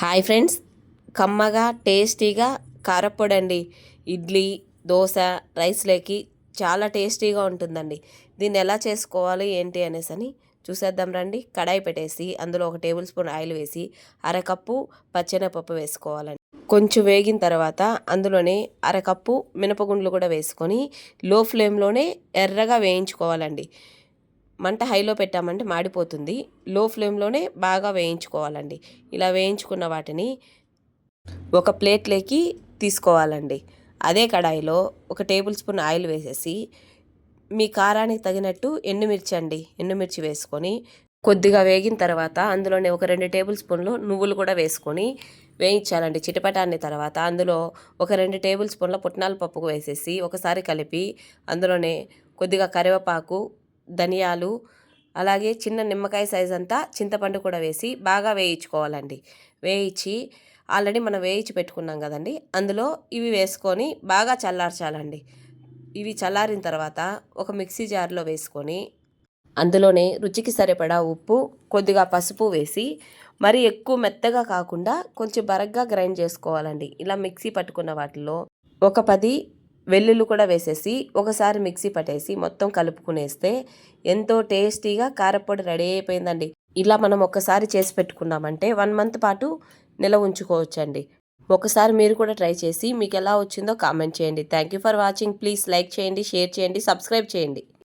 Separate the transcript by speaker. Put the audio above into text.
Speaker 1: Hi friends. కమ్మగా టేస్టీగా కారప్పొడి అండి ఇడ్లీ దోశ రైస్లోకి చాలా టేస్టీగా ఉంటుందండి. దీన్ని ఎలా చేసుకోవాలి ఏంటి అనేసి అని చూసేద్దాం రండి. కడాయి పెట్టేసి అందులో ఒక టేబుల్ స్పూన్ ఆయిల్ వేసి అరకప్పు పచ్చెనపప్పు వేసుకోవాలండి. కొంచెం వేగిన తర్వాత అందులోనే అరకప్పు మినపగుండ్లు కూడా వేసుకొని లో ఫ్లేమ్లోనే ఎర్రగా వేయించుకోవాలండి. మంట హైలో పెట్టామంటే మాడిపోతుంది. లో ఫ్లేమ్లోనే బాగా వేయించుకోవాలండి. ఇలా వేయించుకున్న వాటిని ఒక ప్లేట్లోకి తీసుకోవాలండి. అదే కడాయిలో ఒక టేబుల్ స్పూన్ ఆయిల్ వేసేసి మీ కారానికి తగినట్టు ఎండుమిర్చి అండి ఎండుమిర్చి వేసుకొని కొద్దిగా వేగిన తర్వాత అందులోనే ఒక రెండు టేబుల్ స్పూన్లు నువ్వులు కూడా వేసుకొని వేయించాలండి. చిటపటాన్ని తర్వాత అందులో ఒక రెండు టేబుల్ స్పూన్ల పుట్నాల పప్పు వేసేసి ఒకసారి కలిపి అందులోనే కొద్దిగా కరివేపాకు ధనియాలు అలాగే చిన్న నిమ్మకాయ సైజ్ అంతా చింతపండు కూడా వేసి బాగా వేయించుకోవాలండి. వేయించి ఆల్రెడీ మనం వేయించి పెట్టుకున్నాం కదండి. అందులో ఇవి వేసుకొని బాగా చల్లార్చాలండి. ఇవి చల్లారిన తర్వాత ఒక మిక్సీ జార్లో వేసుకొని అందులోనే రుచికి సరిపడా ఉప్పు కొద్దిగా పసుపు వేసి మరి ఎక్కువ మెత్తగా కాకుండా కొంచెం బరగ్గా గ్రైండ్ చేసుకోవాలండి. ఇలా మిక్సీ పట్టుకున్న వాటిలో ఒక పది వెల్లుల్లి కూడా వేసేసి ఒకసారి మిక్సీ పట్టేసి మొత్తం కలుపుకునేస్తే ఎంతో టేస్టీగా కారపొడి రెడీ అయిపోయిందండి. ఇలా మనం ఒక్కసారి చేసి పెట్టుకున్నామంటే వన్ మంత్ పాటు నిల ఉంచుకోవచ్చండి. ఒకసారి మీరు కూడా ట్రై చేసి మీకు ఎలా వచ్చిందో కామెంట్ చేయండి. Thank you for watching please like చేయండి షేర్ చేయండి సబ్స్క్రైబ్ చేయండి.